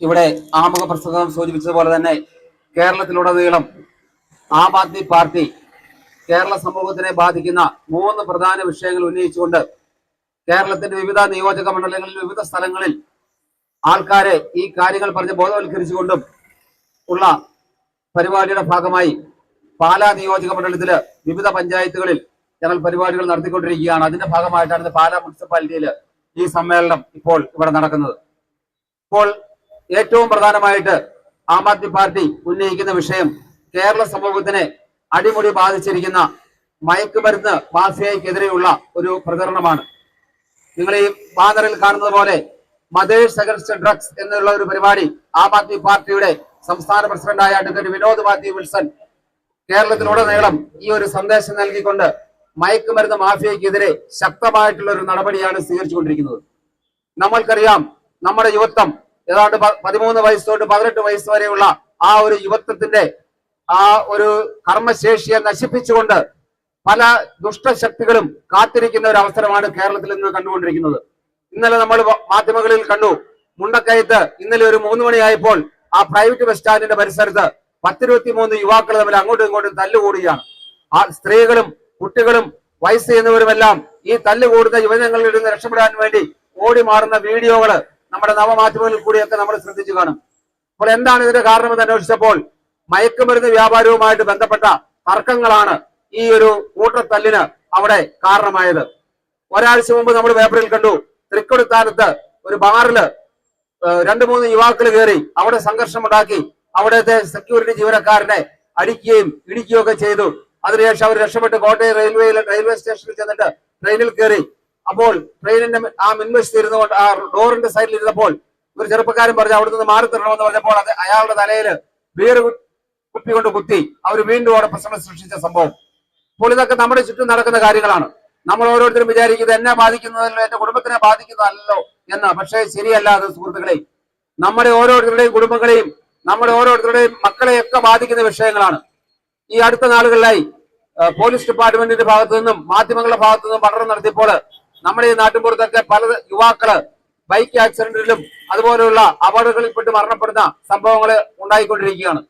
ഇവിടെ ആമുഖ പ്രസംഗം സൂചിപ്പിച്ചതുപോലെ തന്നെ കേരളത്തിലുടനീളം ആം ആദ്മി പാർട്ടി കേരള സമൂഹത്തിനെ ബാധിക്കുന്ന മൂന്ന് പ്രധാന വിഷയങ്ങൾ ഉന്നയിച്ചുകൊണ്ട് കേരളത്തിന്റെ വിവിധ നിയോജക മണ്ഡലങ്ങളിൽ വിവിധ സ്ഥലങ്ങളിൽ ആൾക്കാരെ ഈ കാര്യങ്ങൾ പറഞ്ഞ് ബോധവൽക്കരിച്ചുകൊണ്ടും ഉള്ള പരിപാടിയുടെ ഭാഗമായി പാലാ നിയോജക മണ്ഡലത്തിൽ വിവിധ പഞ്ചായത്തുകളിൽ ഞങ്ങൾ പരിപാടികൾ നടത്തിക്കൊണ്ടിരിക്കുകയാണ്. അതിന്റെ ഭാഗമായിട്ടാണ് പാലാ മുനിസിപ്പാലിറ്റിയിൽ ഈ സമ്മേളനം ഇപ്പോൾ ഇവിടെ നടക്കുന്നത്. ഇപ്പോൾ ഏറ്റവും പ്രധാനമായിട്ട് ആം ആദ്മി പാർട്ടി ഉന്നയിക്കുന്ന വിഷയം കേരള സമൂഹത്തിനെ അടിമുടി ബാധിച്ചിരിക്കുന്ന മയക്കുമരുന്ന് മാഫിയയ്ക്കെതിരെയുള്ള ഒരു പ്രചരണമാണ്. നിങ്ങൾ ഈ ബാനറിൽ കാണുന്നത് പോലെ മദേഴ്സ് അഗൻസ്റ്റ് ഡ്രഗ്സ് എന്നുള്ള ഒരു പരിപാടി ആം ആദ്മി പാർട്ടിയുടെ സംസ്ഥാന പ്രസിഡന്റായ അഡ്വക്കേറ്റ് വിനോദ് മാത്യു വിൽസൺ കേരളത്തിലുടനീളം ഈ ഒരു സന്ദേശം നൽകിക്കൊണ്ട് മയക്കുമരുന്ന് മാഫിയയ്ക്കെതിരെ ശക്തമായിട്ടുള്ള ഒരു നടപടിയാണ് സ്വീകരിച്ചുകൊണ്ടിരിക്കുന്നത്. നമ്മൾക്കറിയാം നമ്മുടെ യുവത്വം ഏതാണ്ട് പതിമൂന്ന് വയസ്സ് തൊട്ട് പതിനെട്ട് വയസ്സ് വരെയുള്ള ആ ഒരു യുവത്വത്തിന്റെ ആ ഒരു കർമ്മശേഷിയെ നശിപ്പിച്ചുകൊണ്ട് പല ദുഷ്ടശക്തികളും കാത്തിരിക്കുന്ന ഒരു അവസരമാണ് കേരളത്തിൽ ഇന്ന് കണ്ടുകൊണ്ടിരിക്കുന്നത്. ഇന്നലെ നമ്മൾ മാധ്യമങ്ങളിൽ കണ്ടു. മുണ്ടക്കയത്ത് ഇന്നലെ ഒരു മൂന്ന് മണിയായപ്പോൾ ആ പ്രൈവറ്റ് ബസ് സ്റ്റാൻഡിന്റെ പരിസരത്ത് പത്തിരുപത്തി മൂന്ന് യുവാക്കൾ തമ്മിൽ അങ്ങോട്ടും ഇങ്ങോട്ടും തല്ലുകൂടുകയാണ്. ആ സ്ത്രീകളും കുട്ടികളും വയസ്സ് ചെയ്യുന്നവരുമെല്ലാം ഈ തല്ലുകൂടുന്ന യുവജനങ്ങളിൽ നിന്ന് രക്ഷപ്പെടാൻ വേണ്ടി ഓടി മാറുന്ന വീഡിയോകൾ നമ്മുടെ നവമാധ്യമങ്ങളിൽ കൂടിയൊക്കെ നമ്മൾ ശ്രദ്ധിച്ചു കാണും. അപ്പോൾ എന്താണ് ഇതിന്റെ കാരണം എന്ന് അന്വേഷിച്ചപ്പോൾ മയക്കുമരുന്ന് വ്യാപാരവുമായിട്ട് ബന്ധപ്പെട്ട തർക്കങ്ങളാണ് ഈ ഒരു കൂട്ടത്തല്ലിന് അവിടെ കാരണമായത്. ഒരാഴ്ച മുമ്പ് നമ്മൾ പേപ്പറിൽ കണ്ടു തൃക്കൊടുത്താനത്ത് ഒരു ബാറിൽ രണ്ടു മൂന്ന് യുവാക്കൾ കയറി അവിടെ സംഘർഷമുണ്ടാക്കി അവിടുത്തെ സെക്യൂരിറ്റി ജീവനക്കാരനെ അടിക്കുകയും ഇടിക്കുകയും ഒക്കെ ചെയ്തു. അതിനുശേഷം അവർ രക്ഷപ്പെട്ട് കോട്ടയം റെയിൽവേയിൽ റെയിൽവേ സ്റ്റേഷനിൽ ചെന്നിട്ട് ട്രെയിനിൽ കയറി അപ്പോൾ ട്രെയിനിന്റെ ആ മുൻവശത്ത് ഇരുന്നുകൊണ്ട് ആ ഡോറിന്റെ സൈഡിൽ ഇരുന്നപ്പോൾ ഒരു ചെറുപ്പക്കാരൻ പറഞ്ഞു അവിടെ നിന്ന് മാറി തരണമെന്ന് പറഞ്ഞപ്പോൾ അത് അയാളുടെ തലയിൽ ബീർ കുപ്പി കൊണ്ട് കുത്തി അവർ വീണ്ടും അവിടെ പ്രശ്നം സൃഷ്ടിച്ച സംഭവം. അപ്പോൾ ഇതൊക്കെ നമ്മുടെ ചുറ്റും നടക്കുന്ന കാര്യങ്ങളാണ്. നമ്മൾ ഓരോരുത്തരും വിചാരിക്കുന്നത് എന്നെ ബാധിക്കുന്നതല്ലോ എന്റെ കുടുംബത്തിനെ ബാധിക്കുന്നതല്ലോ എന്ന്. പക്ഷേ ശരിയല്ല അത് സുഹൃത്തുക്കളെ. നമ്മുടെ ഓരോരുത്തരുടെയും കുടുംബങ്ങളെയും നമ്മുടെ ഓരോരുത്തരുടെയും മക്കളെയൊക്കെ ബാധിക്കുന്ന വിഷയങ്ങളാണ്. ഈ അടുത്ത നാളുകളിലായി പോലീസ് ഡിപ്പാർട്ട്മെന്റിന്റെ ഭാഗത്തു നിന്നും മാധ്യമങ്ങളുടെ ഭാഗത്തു നിന്നും പഠനം നടത്തിയപ്പോൾ നമ്മുടെ ഈ നാട്ടിൻപുറത്തൊക്കെ പല യുവാക്കൾ ബൈക്ക് ആക്സിഡന്റിലും അതുപോലെയുള്ള അപകടങ്ങളിൽപ്പെട്ട് മരണപ്പെടുന്ന സംഭവങ്ങൾ ഉണ്ടായിക്കൊണ്ടിരിക്കുകയാണ്.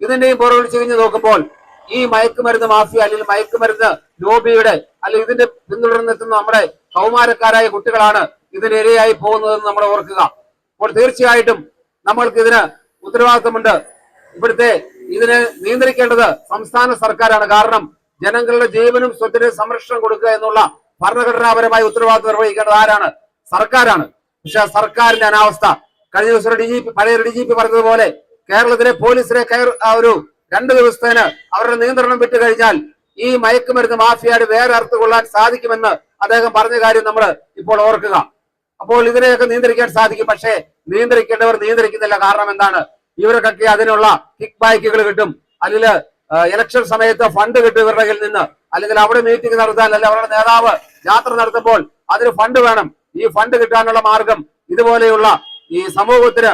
ഇതിന്റെയും പുറകിൽ ചിരിഞ്ഞു നോക്കുമ്പോൾ ഈ മയക്കുമരുന്ന് മാഫിയ അല്ലെങ്കിൽ മയക്കുമരുന്ന് ലോബിയുടെ അല്ലെങ്കിൽ ഇതിന്റെ പിന്തുടർന്നെത്തുന്ന നമ്മുടെ കൗമാരക്കാരായ കുട്ടികളാണ് ഇതിന് ഇരയായി പോകുന്നതെന്ന് നമ്മൾ ഓർക്കുക. അപ്പോൾ തീർച്ചയായിട്ടും നമ്മൾക്ക് ഇതിന് ഉത്തരവാദിത്തമുണ്ട്. ഇവിടുത്തെ ഇതിനെ നിയന്ത്രിക്കേണ്ടത് സംസ്ഥാന സർക്കാരാണ്. കാരണം ജനങ്ങളുടെ ജീവനും സ്വത്തിനും സംരക്ഷണം കൊടുക്കുക എന്നുള്ള ഭരണഘടനാപരമായ ഉത്തരവാദിത്വം നിർവഹിക്കേണ്ടത് ആരാണ്? സർക്കാരാണ്. പക്ഷെ സർക്കാരിന്റെ അനാവസ്ഥ. കഴിഞ്ഞ ദിവസം ഡി ജി പി പഴയ ഡി ജി പി പറഞ്ഞതുപോലെ കേരളത്തിലെ പോലീസിനെ കയർ ഒരു രണ്ട് ദിവസത്തേന് അവരുടെ നിയന്ത്രണം വിട്ടു കഴിഞ്ഞാൽ ഈ മയക്കുമരുന്ന് മാഫിയയുടെ വേറെ അർത്ഥം കൊള്ളാൻ സാധിക്കുമെന്ന് അദ്ദേഹം പറഞ്ഞ കാര്യം നമ്മൾ ഇപ്പോൾ ഓർക്കുക. അപ്പോൾ ഇതിനെയൊക്കെ നിയന്ത്രിക്കാൻ സാധിക്കും. പക്ഷേ നിയന്ത്രിക്കേണ്ടവർ നിയന്ത്രിക്കുന്നില്ല. കാരണം എന്താണ്? ഇവർക്കൊക്കെ അതിനുള്ള കിക്ക് ബാക്കുകൾ കിട്ടും. അല്ലെങ്കിൽ ഇലക്ഷൻ സമയത്ത് ഫണ്ട് കിട്ടും ഇവരുടെ കയ്യിൽ നിന്ന്. അല്ലെങ്കിൽ അവിടെ മീറ്റിംഗ് നടത്താൻ അല്ലെങ്കിൽ അവരുടെ നേതാവ് യാത്ര നടത്തുമ്പോൾ അതിന് ഫണ്ട് വേണം. ഈ ഫണ്ട് കിട്ടാനുള്ള മാർഗം ഇതുപോലെയുള്ള ഈ സമൂഹത്തിന്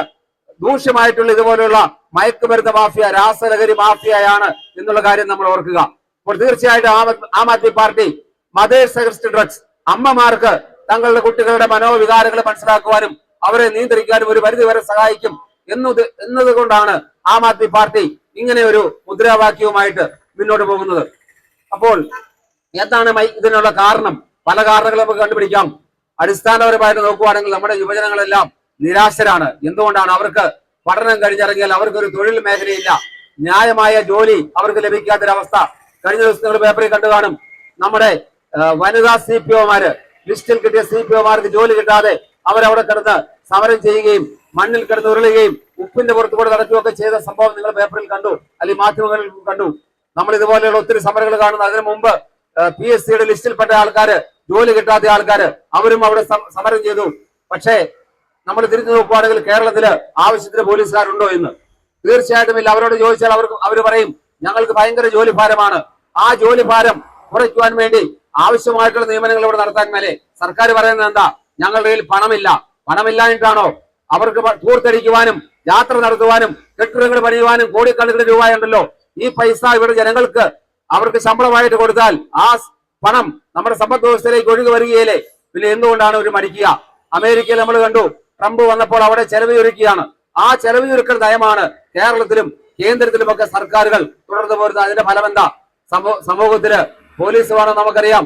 ദൂഷ്യമായിട്ടുള്ള ഇതുപോലെയുള്ള മയക്കുമരുന്ന് മാഫിയ രാസലഹരി മാഫിയയാണ് എന്നുള്ള കാര്യം നമ്മൾ ഓർക്കുക. അപ്പോൾ തീർച്ചയായിട്ടും Aam Aadmi- party mothers against drugs അമ്മമാർക്ക് തങ്ങളുടെ കുട്ടികളുടെ മനോവികാരങ്ങൾ മനസ്സിലാക്കുവാനും അവരെ നിയന്ത്രിക്കാനും ഒരു പരിധി വരെ സഹായിക്കും എന്നത് എന്നതുകൊണ്ടാണ് ആം ആദ്മി പാർട്ടി ഇങ്ങനെ ഒരു മുദ്രാവാക്യവുമായിട്ട് മുന്നോട്ട് പോകുന്നത്. അപ്പോൾ എന്താണ് ഇതിനുള്ള കാരണം? പല കാരണങ്ങളും നമുക്ക് കണ്ടുപിടിക്കാം. അടിസ്ഥാനപരമായിട്ട് നോക്കുവാണെങ്കിൽ നമ്മുടെ യുവജനങ്ങളെല്ലാം നിരാശരാണ്. എന്തുകൊണ്ടാണ്? അവർക്ക് പഠനം കഴിഞ്ഞിറങ്ങിയാൽ അവർക്ക് ഒരു തൊഴിൽ മേഖലയില്ല. ന്യായമായ ജോലി അവർക്ക് ലഭിക്കാത്തൊരവസ്ഥ. കഴിഞ്ഞ ദിവസം നിങ്ങൾ പേപ്പറിൽ കണ്ടു കാണും. നമ്മുടെ വനിതാ സി പി ഒമാര് ലിസ്റ്റിൽ കിട്ടിയ സി പി ഒമാർക്ക് ജോലി കിട്ടാതെ അവരവിടെ കിടന്ന് സമരം ചെയ്യുകയും മണ്ണിൽ കിടന്ന് ഉരുളുകയും ഉപ്പിന്റെ പുറത്ത് കൂടെ നടക്കുകയൊക്കെ ചെയ്ത സംഭവം നിങ്ങൾ പേപ്പറിൽ കണ്ടു അല്ലെങ്കിൽ മാധ്യമങ്ങളിൽ കണ്ടു. നമ്മൾ ഇതുപോലെയുള്ള ഒത്തിരി സമരങ്ങൾ കാണുന്നു അതിനു മുമ്പ് പി എസ് സിയുടെ ലിസ്റ്റിൽപ്പെട്ട ആൾക്കാര് ജോലി കിട്ടാത്ത ആൾക്കാര് അവരും അവിടെ സമരം ചെയ്തു. പക്ഷേ നമ്മൾ തിരിഞ്ഞു നോക്കുകയാണെങ്കിൽ കേരളത്തിൽ ആവശ്യത്തിന് പോലീസുകാരുണ്ടോ എന്ന്? തീർച്ചയായിട്ടും ഇല്ല. അവരോട് ചോദിച്ചാൽ അവർക്ക് അവർ പറയും ഞങ്ങൾക്ക് ഭയങ്കര ജോലി ഭാരമാണ് ആ ജോലി ഭാരം കുറയ്ക്കുവാൻ വേണ്ടി ആവശ്യമായിട്ടുള്ള നിയമനങ്ങൾ ഇവിടെ നടത്താൻ മേലെ സർക്കാർ പറയുന്നത് എന്താ? ഞങ്ങളുടെ കയ്യിൽ പണമില്ല. പണമില്ലാഞ്ഞിട്ടാണോ അവർക്ക് ധൂർത്തടിക്കുവാനും യാത്ര നടത്തുവാനും കെട്ടിടങ്ങൾ പണിയുവാനും കോടിക്കണക്കിന് രൂപയുണ്ടല്ലോ. ഈ പൈസ ഇവിടെ ജനങ്ങൾക്ക് അവർക്ക് ശമ്പളമായിട്ട് കൊടുത്താൽ ആ പണം നമ്മുടെ സമ്പദ് വ്യവസ്ഥയിലേക്ക് ഒഴുകി വരികയില്ലേ? പിന്നെ എന്തുകൊണ്ടാണ് ഒരു മടിക്കുക അമേരിക്കയിൽ നമ്മൾ കണ്ടു ട്രംപ് വന്നപ്പോൾ അവിടെ ചെലവ് ചുരുക്കുകയാണ് ആ ചെലവ് ചുരുക്കൽ നയമാണ് കേരളത്തിലും കേന്ദ്രത്തിലുമൊക്കെ സർക്കാരുകൾ തുടർന്നു പോരുന്നത്. അതിന്റെ ഫലം എന്താ സമൂഹത്തിൽ പോലീസ് വേണം നമുക്കറിയാം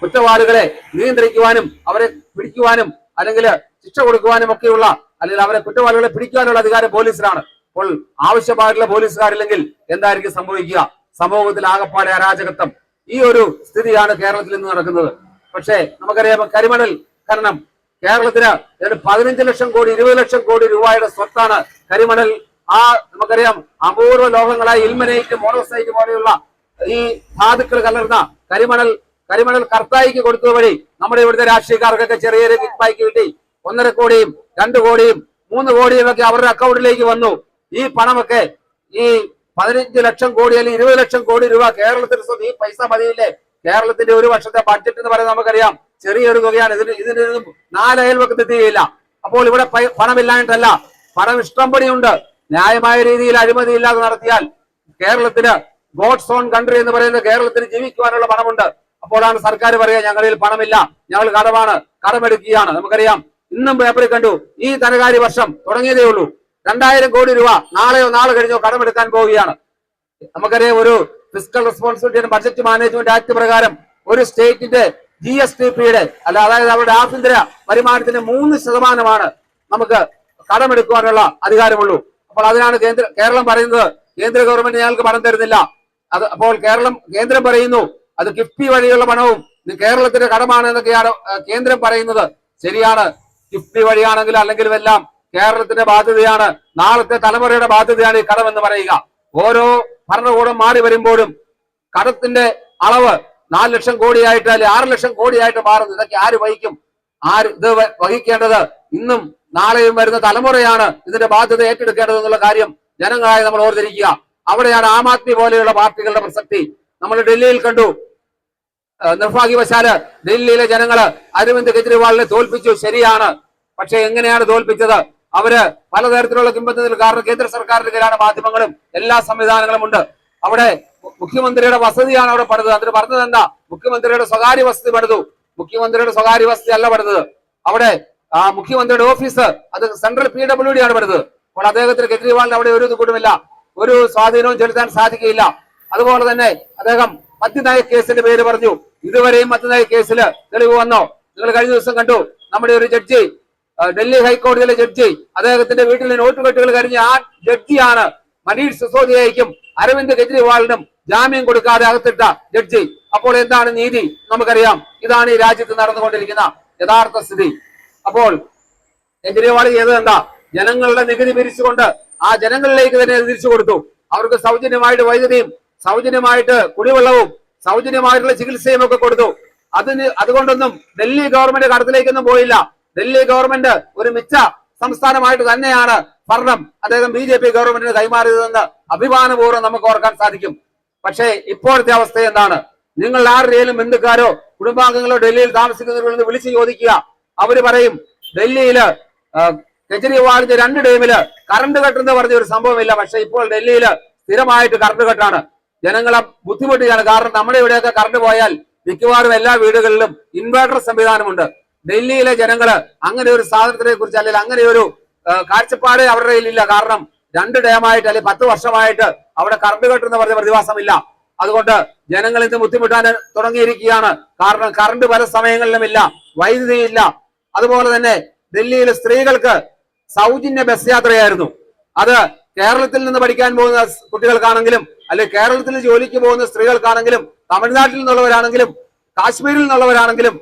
കുറ്റവാളികളെ നിയന്ത്രിക്കുവാനും അവരെ പിടിക്കുവാനും അല്ലെങ്കിൽ ശിക്ഷ കൊടുക്കുവാനും ഒക്കെയുള്ള അല്ലെങ്കിൽ അവരെ കുറ്റവാളികളെ പിടിക്കാനുള്ള അധികാരം പോലീസിനാണ്. അപ്പോൾ ആവശ്യമായിട്ടുള്ള പോലീസുകാരില്ലെങ്കിൽ എന്തായിരിക്കും സംഭവിക്കുക? സമൂഹത്തിൽ ആകപ്പാടെ അരാജകത്വം. ഈ ഒരു സ്ഥിതിയാണ് കേരളത്തിൽ ഇന്ന് നടക്കുന്നത്. പക്ഷേ നമുക്കറിയാം കരിമണൽ കാരണം കേരളത്തിന് ഏതാണ്ട് പതിനഞ്ച് ലക്ഷം കോടി ഇരുപത് ലക്ഷം കോടി രൂപയുടെ സ്വത്താണ് കരിമണൽ. ആ നമുക്കറിയാം അപൂർവ ലോഹങ്ങളായ ഇൽമനൈറ്റ് മോണോസൈറ്റ് പോലെയുള്ള ഈ ധാതുക്കൾ കലർന്ന കരിമണൽ കരിമണൽ കർത്തായിക്ക് കൊടുത്തത് വഴി നമ്മുടെ ഇവിടുത്തെ രാഷ്ട്രീയക്കാർക്കൊക്കെ ചെറിയ ചെറിയ കിക്ബാക്ക് കിട്ടി. ഒന്നര കോടിയും രണ്ട് കോടിയും മൂന്ന് കോടിയും ഒക്കെ അവരുടെ അക്കൗണ്ടിലേക്ക് വന്നു. ഈ പണമൊക്കെ ഈ പതിനഞ്ച് ലക്ഷം കോടി അല്ലെങ്കിൽ ഇരുപത് ലക്ഷം കോടി രൂപ കേരളത്തിൽ സ്വന്തം ഈ പൈസ മതിയില്ലേ? കേരളത്തിന്റെ ഒരു വർഷത്തെ ബഡ്ജറ്റ് എന്ന് പറയുന്നത് നമുക്കറിയാം. ചെറിയൊരു തുകയാണ്. ഇതിന് ഇതിന് നാല് അയൽവക്കത്ത് എത്തുകയില്ല അപ്പോൾ ഇവിടെ പണമില്ലായിട്ടല്ല പണം ഇഷ്ടംപടിയുണ്ട്. ന്യായമായ രീതിയിൽ അഴിമതി ഇല്ലാതെ നടത്തിയാൽ കേരളത്തിന് ഗോഡ് സോൺ കൺട്രി എന്ന് പറയുന്നത് കേരളത്തിന് ജീവിക്കുവാനുള്ള പണമുണ്ട്. അപ്പോഴാണ് സർക്കാർ പറയുക ഞങ്ങളിൽ പണമില്ല. ഞങ്ങൾ കടമാണ്. കടമെടുക്കുകയാണ്. നമുക്കറിയാം. ഇന്നും പേപ്പറിൽ കണ്ടു. ഈ ധനകാര്യ വർഷം തുടങ്ങിയതേ ഉള്ളൂ. രണ്ടായിരം കോടി രൂപ നാളെയോ നാളെ കഴിഞ്ഞോ കടമെടുക്കാൻ പോവുകയാണ്. നമുക്കറിയാം ഒരു fiscal responsibility budget management act പ്രകാരം ഒരു സ്റ്റേറ്റിന്റെ ജി എസ് ടി പിയുടെ അല്ല അതായത് അവരുടെ ആഭ്യന്തര വരുമാനത്തിന്റെ മൂന്ന് ശതമാനമാണ് നമുക്ക് കടമെടുക്കുവാനുള്ള അധികാരമുള്ളൂ. അപ്പോൾ അതിനാണ് കേന്ദ്ര കേരളം പറയുന്നത് കേന്ദ്ര ഗവൺമെന്റ് ഞങ്ങൾക്ക് പണം തരുന്നില്ല. അത് അപ്പോൾ കേരളം കേന്ദ്രം പറയുന്നു അത് കിഫ്ബി വഴിയുള്ള പണവും കേരളത്തിന്റെ കടമാണ് എന്നൊക്കെയാണ് കേന്ദ്രം പറയുന്നത്. ശരിയാണ്. കിഫ്ബി വഴിയാണെങ്കിൽ അല്ലെങ്കിൽ എല്ലാം കേരളത്തിന്റെ ബാധ്യതയാണ്. നാളത്തെ തലമുറയുടെ ബാധ്യതയാണ് ഈ കടം എന്ന് പറയുക. ഓരോ ഭരണകൂടം മാറി വരുമ്പോഴും കടത്തിന്റെ അളവ് നാല് ലക്ഷം കോടിയായിട്ട് അല്ലെങ്കിൽ ആറ് ലക്ഷം കോടിയായിട്ട് മാറുന്നു ഇതൊക്കെ ആര് വഹിക്കും? ആര് ഇത് വഹിക്കേണ്ടത് ഇന്നും നാളെയും വരുന്ന തലമുറയാണ് ഇതിന്റെ ബാധ്യത ഏറ്റെടുക്കേണ്ടത് എന്നുള്ള കാര്യം ജനങ്ങളായി നമ്മൾ ഓർത്തിരിക്കുക. അവിടെയാണ് ആം ആദ്മി പോലെയുള്ള പാർട്ടികളുടെ പ്രസക്തി. നമ്മൾ ഡൽഹിയിൽ കണ്ടു. നിർഭാഗ്യവശാൽ ഡൽഹിയിലെ ജനങ്ങൾ അരവിന്ദ് കെജ്രിവാളിനെ തോൽപ്പിച്ചു. ശരിയാണ്. പക്ഷെ എങ്ങനെയാണ് തോൽപ്പിച്ചത്? അവർ പലതരത്തിലുള്ള കിംബന്ധത്തിൽ കാരണം കേന്ദ്ര സർക്കാരിന്റെ കീഴിലാണ് മാധ്യമങ്ങളും എല്ലാ സംവിധാനങ്ങളും ഉണ്ട്. അവിടെ മുഖ്യമന്ത്രിയുടെ വസതിയാണ് അവിടെ പണിതത്. അതിന് പറഞ്ഞത് എന്താ? മുഖ്യമന്ത്രിയുടെ സ്വകാര്യ വസതി പണിതു. മുഖ്യമന്ത്രിയുടെ സ്വകാര്യ വസതി അല്ല പണിതത്. അവിടെ മുഖ്യമന്ത്രിയുടെ ഓഫീസ് അത് സെൻട്രൽ പി ഡബ്ല്യു ഡി ആണ് പണിതത്. അപ്പോൾ അദ്ദേഹത്തിന് കെജ്രിവാളിന് അവിടെ ഒരു കൂട്ടുമില്ല. ഒരു സ്വാധീനവും ചെലുത്താൻ സാധിക്കില്ല അതുപോലെ തന്നെ അദ്ദേഹം മദ്യനയ കേസിന്റെ പേര് പറഞ്ഞു. ഇതുവരെയും മദ്യനയ കേസിൽ തെളിവ് വന്നോ? നിങ്ങൾ കഴിഞ്ഞ ദിവസം കണ്ടു. നമ്മുടെ ഒരു ജഡ്ജി ഡൽഹി ഹൈക്കോടതിയിലെ ജഡ്ജി അദ്ദേഹത്തിന്റെ വീട്ടിലെ നോട്ട് കെട്ടുകൾ കഴിഞ്ഞ് ആ ജഡ്ജിയാണ് മനീഷ് സിസോദിയയ്ക്കും അരവിന്ദ് കെജ്രിവാളിനും ജാമ്യം കൊടുക്കാതെ അകത്തിട്ട ജഡ്ജി. അപ്പോൾ എന്താണ് നീതി? നമുക്കറിയാം. ഇതാണ് ഈ രാജ്യത്ത് നടന്നുകൊണ്ടിരിക്കുന്ന യഥാർത്ഥ സ്ഥിതി. അപ്പോൾ കെജ്രിവാൾ ചെയ്തത് എന്താ? ജനങ്ങളുടെ നികുതി പിരിച്ചുകൊണ്ട് ആ ജനങ്ങളിലേക്ക് തന്നെ തിരിച്ചു കൊടുത്തു. അവർക്ക് സൗജന്യമായിട്ട് വൈദ്യുതിയും സൗജന്യമായിട്ട് കുടിവെള്ളവും സൗജന്യമായിട്ടുള്ള ചികിത്സയും ഒക്കെ കൊടുത്തു. അതിന് അതുകൊണ്ടൊന്നും ഡൽഹി ഗവൺമെന്റ് കടത്തിലേക്കൊന്നും പോയില്ല. ഡൽഹി ഗവൺമെന്റ് ഒരു മിച്ച സംസ്ഥാനമായിട്ട് തന്നെയാണ് ഭരണം അദ്ദേഹം ബി ജെ പി ഗവൺമെന്റിന് കൈമാറിയതെന്ന് അഭിമാനപൂർവം നമുക്ക് ഓർക്കാൻ സാധിക്കും. പക്ഷേ ഇപ്പോഴത്തെ അവസ്ഥ എന്താണ്? നിങ്ങൾ ആരുടെയും ബന്ധുക്കാരോ കുടുംബാംഗങ്ങളോ ഡൽഹിയിൽ താമസിക്കുന്നവരിൽ വിളിച്ചു ചോദിക്കുക. അവർ പറയും ഡൽഹിയിൽ കെജ്രിവാളിന്റെ രണ്ട് ടൈമിൽ കറണ്ട് കട്ടെന്ന് പറഞ്ഞ ഒരു സംഭവമില്ല. പക്ഷെ ഇപ്പോൾ ഡൽഹിയിൽ സ്ഥിരമായിട്ട് കറണ്ട് കട്ടാണ് ജനങ്ങളെ ബുദ്ധിമുട്ടിയാണ് കാരണം നമ്മുടെ ഇവിടെയൊക്കെ കറണ്ട് പോയാൽ മിക്കവാറും എല്ലാ വീടുകളിലും ഇൻവേർട്ടർ സംവിധാനമുണ്ട്. ഡൽഹിയിലെ ജനങ്ങൾ അങ്ങനെ ഒരു സാധനത്തിനെ കുറിച്ച് അല്ലെങ്കിൽ അങ്ങനെ ഒരു കാഴ്ചപ്പാട് അവരുടെ കയ്യിലില്ല. കാരണം രണ്ട് ഡേമായിട്ട് അല്ലെങ്കിൽ പത്ത് വർഷമായിട്ട് അവിടെ കറണ്ട് കെട്ടുന്ന പറഞ്ഞ പ്രതിഭാസമില്ല. അതുകൊണ്ട് ജനങ്ങൾ ഇന്ന് ബുദ്ധിമുട്ടാൻ തുടങ്ങിയിരിക്കുകയാണ്. കാരണം കറണ്ട് പല സമയങ്ങളിലും ഇല്ല വൈദ്യുതി ഇല്ല. അതുപോലെ തന്നെ ഡൽഹിയിലെ സ്ത്രീകൾക്ക് സൗജന്യ ബസ് യാത്രയായിരുന്നു. അത് കേരളത്തിൽ നിന്ന് പഠിക്കാൻ പോകുന്ന കുട്ടികൾക്കാണെങ്കിലും അല്ലെങ്കിൽ കേരളത്തിൽ ജോലിക്ക് പോകുന്ന സ്ത്രീകൾക്കാണെങ്കിലും തമിഴ്നാട്ടിൽ നിന്നുള്ളവരാണെങ്കിലും കാശ്മീരിൽ നിന്നുള്ളവരാണെങ്കിലും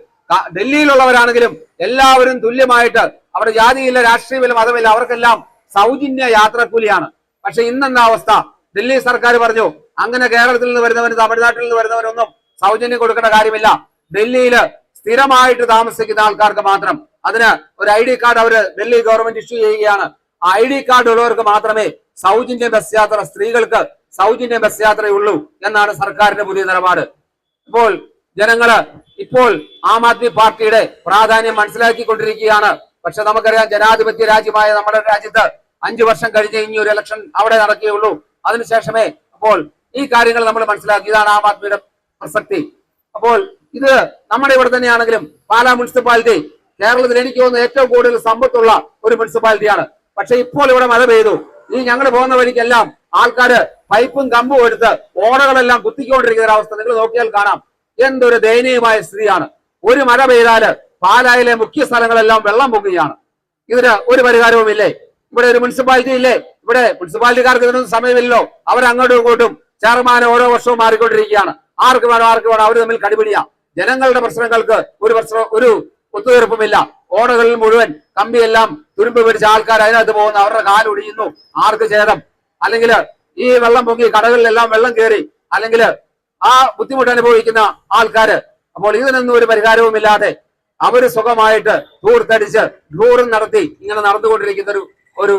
ഡൽഹിയിലുള്ളവരാണെങ്കിലും എല്ലാവരും തുല്യമായിട്ട് അവരുടെ ജാതിയില്ല രാഷ്ട്രീയമില്ല മതമില്ല. അവർക്കെല്ലാം സൗജന്യ യാത്രക്കൂലിയാണ്. പക്ഷെ ഇന്നെന്താ അവസ്ഥ? ഡൽഹി സർക്കാർ പറഞ്ഞു അങ്ങനെ കേരളത്തിൽ നിന്ന് വരുന്നവന് തമിഴ്നാട്ടിൽ നിന്ന് വരുന്നവനൊന്നും സൗജന്യം കൊടുക്കേണ്ട കാര്യമില്ല. ഡൽഹിയിൽ സ്ഥിരമായിട്ട് താമസിക്കുന്ന ആൾക്കാർക്ക് മാത്രം. അതിന് ഒരു ഐ ഡി കാർഡ് അവർ ഡൽഹി ഗവൺമെന്റ് ഇഷ്യൂ ചെയ്യുകയാണ്. ആ ഐ ഡി കാർഡ് ഉള്ളവർക്ക് മാത്രമേ സൗജന്യ ബസ് യാത്ര സ്ത്രീകൾക്ക് സൗജന്യ ബസ് യാത്രയുള്ളൂ എന്നാണ് സർക്കാരിന്റെ പുതിയ നിലപാട്. ഇപ്പോൾ ജനങ്ങൾ ഇപ്പോൾ ആം ആദ്മി പാർട്ടിയുടെ പ്രാധാന്യം മനസ്സിലാക്കിക്കൊണ്ടിരിക്കുകയാണ്. പക്ഷെ നമുക്കറിയാം ജനാധിപത്യ രാജ്യമായ നമ്മുടെ രാജ്യത്ത് അഞ്ചു വർഷം കഴിഞ്ഞ് ഇനി ഒരു ഇലക്ഷൻ അവിടെ നടക്കുകയുള്ളൂ അതിനുശേഷമേ അപ്പോൾ ഈ കാര്യങ്ങൾ നമ്മൾ മനസ്സിലാക്കി. ഇതാണ് ആം ആദ്മിയുടെ പ്രസക്തി. അപ്പോൾ ഇത് നമ്മുടെ ഇവിടെ തന്നെയാണെങ്കിലും പാലാ മുനിസിപ്പാലിറ്റി കേരളത്തിൽ എനിക്ക് തോന്നുന്നു ഏറ്റവും കൂടുതൽ സമ്പത്തുള്ള ഒരു മുനിസിപ്പാലിറ്റിയാണ്. പക്ഷെ ഇപ്പോൾ ഇവിടെ മഴ പെയ്തു. ഈ ഞങ്ങൾ പോകുന്ന വഴിക്കെല്ലാം ആൾക്കാര് പൈപ്പും കമ്പും എടുത്ത് ഓടകളെല്ലാം കുത്തിക്കൊണ്ടിരിക്കുന്ന ഒരവസ്ഥ നിങ്ങൾ നോക്കിയാൽ കാണാം. എന്തൊരു ദയനീയമായ സ്ഥിതിയാണ്. ഒരു മഴ പെയ്താൽ പാലായിലെ മുഖ്യ സ്ഥലങ്ങളെല്ലാം വെള്ളം പൊങ്ങുകയാണ്. ഇതിന് ഒരു പരിഹാരവും ഇല്ലേ ഇവിടെ ഒരു മുനിസിപ്പാലിറ്റി ഇല്ലേ? ഇവിടെ മുനിസിപ്പാലിറ്റിക്കാർക്ക് ഇതിനൊന്നും സമയമില്ലല്ലോ. അവർ അങ്ങോട്ടും ഇങ്ങോട്ടും ചെയർമാൻ ഓരോ വർഷവും മാറിക്കൊണ്ടിരിക്കുകയാണ്. ആർക്ക് വേണം ആർക്ക് വേണം അവർ തമ്മിൽ കടിപിടിയാ. ജനങ്ങളുടെ പ്രശ്നങ്ങൾക്ക് ഒരു പ്രശ്നം ഒരു ഒത്തുതീർപ്പുമില്ല. ഓടകളിൽ മുഴുവൻ കമ്പിയെല്ലാം തുരുമ്പ് പിടിച്ച ആൾക്കാർ അതിനകത്ത് പോകുന്നു. അവരുടെ കാലൊടിയുന്നു. ആർക്ക് ചേരം അല്ലെങ്കിൽ ഈ വെള്ളം പൊങ്ങി കടകളിലെല്ലാം വെള്ളം കയറി അല്ലെങ്കിൽ ആ ബുദ്ധിമുട്ട് അനുഭവിക്കുന്ന ആൾക്കാര്. അപ്പോൾ ഇതിനൊന്നും ഒരു പരിഹാരവുമില്ലാതെ അവർ സുഖമായിട്ട് ധൂർത്തടിച്ച് ധൂറും നടത്തി ഇങ്ങനെ നടന്നുകൊണ്ടിരിക്കുന്ന ഒരു ഒരു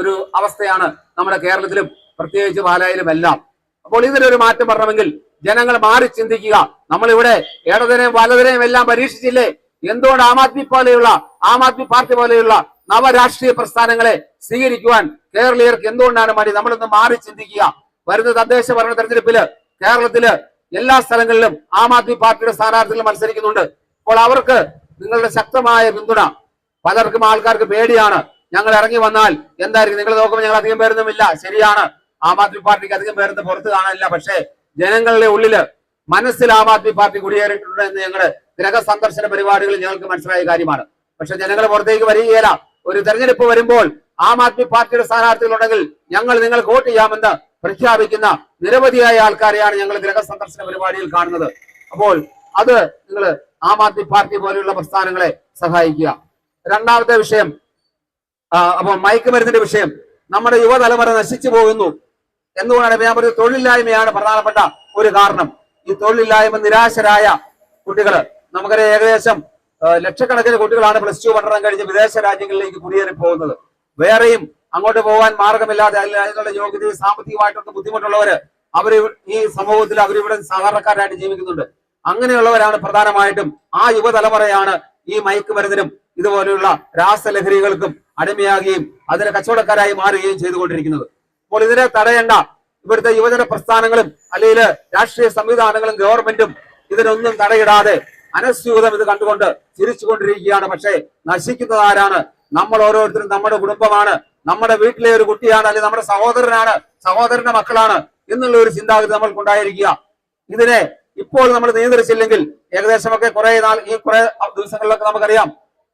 ഒരു അവസ്ഥയാണ് നമ്മുടെ കേരളത്തിലും പ്രത്യേകിച്ച് പാലായിലും എല്ലാം അപ്പോൾ ഇതിനൊരു മാറ്റം വരണമെങ്കിൽ ജനങ്ങൾ മാറി ചിന്തിക്കുക. നമ്മളിവിടെ ഇടതിനെയും വലതിനെയും എല്ലാം പരീക്ഷിച്ചില്ലേ? എന്തുകൊണ്ട് ആം ആദ്മി പോലെയുള്ള ആം ആദ്മി പാർട്ടി പോലെയുള്ള നവരാഷ്ട്രീയ പ്രസ്ഥാനങ്ങളെ സ്വീകരിക്കുവാൻ കേരളീയർക്ക് എന്തുകൊണ്ടാണ് മടി? നമ്മളൊന്ന് മാറി ചിന്തിക്കുക. വരുന്ന തദ്ദേശ ഭരണ തെരഞ്ഞെടുപ്പിൽ കേരളത്തിൽ എല്ലാ സ്ഥലങ്ങളിലും ആം ആദ്മി പാർട്ടിയുടെ സ്ഥാനാർത്ഥികൾ മത്സരിക്കുന്നുണ്ട്. അപ്പോൾ അവർക്ക് നിങ്ങളുടെ ശക്തമായ പിന്തുണ. പലർക്കും ആൾക്കാർക്ക് പേടിയാണ്. ഞങ്ങൾ ഇറങ്ങി വന്നാൽ എന്തായിരിക്കും? നിങ്ങൾ നോക്കുമ്പോൾ ഞങ്ങൾ അധികം പേരൊന്നുമില്ല ശരിയാണ്. ആം ആദ്മി പാർട്ടിക്ക് അധികം പേരൊന്നും പുറത്ത് കാണാനില്ല. പക്ഷേ ജനങ്ങളുടെ ഉള്ളിൽ മനസ്സിൽ ആം ആദ്മി പാർട്ടി കുടിയേറിയിട്ടുണ്ട് എന്ന് ഞങ്ങൾ ഗ്രഹ സന്ദർശന പരിപാടികളിൽ ഞങ്ങൾക്ക് മനസ്സിലായ കാര്യമാണ്. പക്ഷെ ജനങ്ങൾ പുറത്തേക്ക് വരികയില്ല. ഒരു തെരഞ്ഞെടുപ്പ് വരുമ്പോൾ ആം ആദ്മി പാർട്ടിയുടെ സ്ഥാനാർത്ഥികളുണ്ടെങ്കിൽ ഞങ്ങൾ നിങ്ങൾക്ക് വോട്ട് ചെയ്യാമെന്ന് പ്രഖ്യാപിക്കുന്ന നിരവധിയായ ആൾക്കാരെയാണ് ഞങ്ങൾ ഗ്രഹ സന്ദർശന പരിപാടിയിൽ കാണുന്നത്. അപ്പോൾ അത് നിങ്ങൾ ആം ആദ്മി പാർട്ടി പോലെയുള്ള പ്രസ്ഥാനങ്ങളെ സഹായിക്കുക. രണ്ടാമത്തെ വിഷയം അപ്പൊ അപ്പോൾ മയക്കുമരുന്നിന്റെ വിഷയം. നമ്മുടെ യുവതലമുറ നശിച്ചു പോകുന്നു എന്തുകൊണ്ടാണ് ഞാൻ പറഞ്ഞത് തൊഴിലില്ലായ്മയാണ് പ്രധാനപ്പെട്ട ഒരു കാരണം. ഈ തൊഴിലില്ലായ്മ നിരാശരായ കുട്ടികൾ നമുക്കറിയാം ഏകദേശം ലക്ഷക്കണക്കിന് കുട്ടികളാണ് പ്ലസ് ടു പഠനം കഴിഞ്ഞ് വിദേശ രാജ്യങ്ങളിലേക്ക് കുടിയേറി പോകുന്നത്. വേറെയും അങ്ങോട്ട് പോകാൻ മാർഗമില്ലാതെ അതിനുള്ള യോഗ്യതയും സാമ്പത്തികമായിട്ടൊക്കെ ബുദ്ധിമുട്ടുള്ളവര് അവർ ഈ സമൂഹത്തിൽ അവരിവിടെ സാധാരണക്കാരായിട്ട് ജീവിക്കുന്നുണ്ട്. അങ്ങനെയുള്ളവരാണ് പ്രധാനമായിട്ടും ആ യുവതലമുറയാണ് ഈ മയക്കുമരുന്നിനും ഇതുപോലെയുള്ള രാസലഹരികൾക്കും അടിമയാകുകയും അതിന് കച്ചവടക്കാരായി മാറുകയും ചെയ്തുകൊണ്ടിരിക്കുന്നത്. അപ്പോൾ ഇതിനെ തടയേണ്ട ഇവിടുത്തെ യുവജന പ്രസ്ഥാനങ്ങളും അല്ലെങ്കിൽ രാഷ്ട്രീയ സംവിധാനങ്ങളും ഗവൺമെന്റും ഇതിനൊന്നും തടയിടാതെ അനസ്യൂതം ഇത് കണ്ടുകൊണ്ട് ചിരിച്ചുകൊണ്ടിരിക്കുകയാണ്. പക്ഷേ നശിക്കുന്നത് ആരാണ്? നമ്മൾ ഓരോരുത്തരും നമ്മുടെ കുടുംബമാണ്. നമ്മുടെ വീട്ടിലെ ഒരു കുട്ടിയാണ് അല്ലെങ്കിൽ നമ്മുടെ സഹോദരനാണ് സഹോദരന്റെ മക്കളാണ് എന്നുള്ള ഒരു ചിന്താഗതി നമ്മൾക്കുണ്ടായിരിക്കുക. ഇതിനെ ഇപ്പോൾ നമ്മൾ നിയന്ത്രിച്ചില്ലെങ്കിൽ ഏകദേശമൊക്കെ കുറെ നാൾ ഈ കുറെ ദിവസങ്ങളിലൊക്കെ നമുക്കറിയാം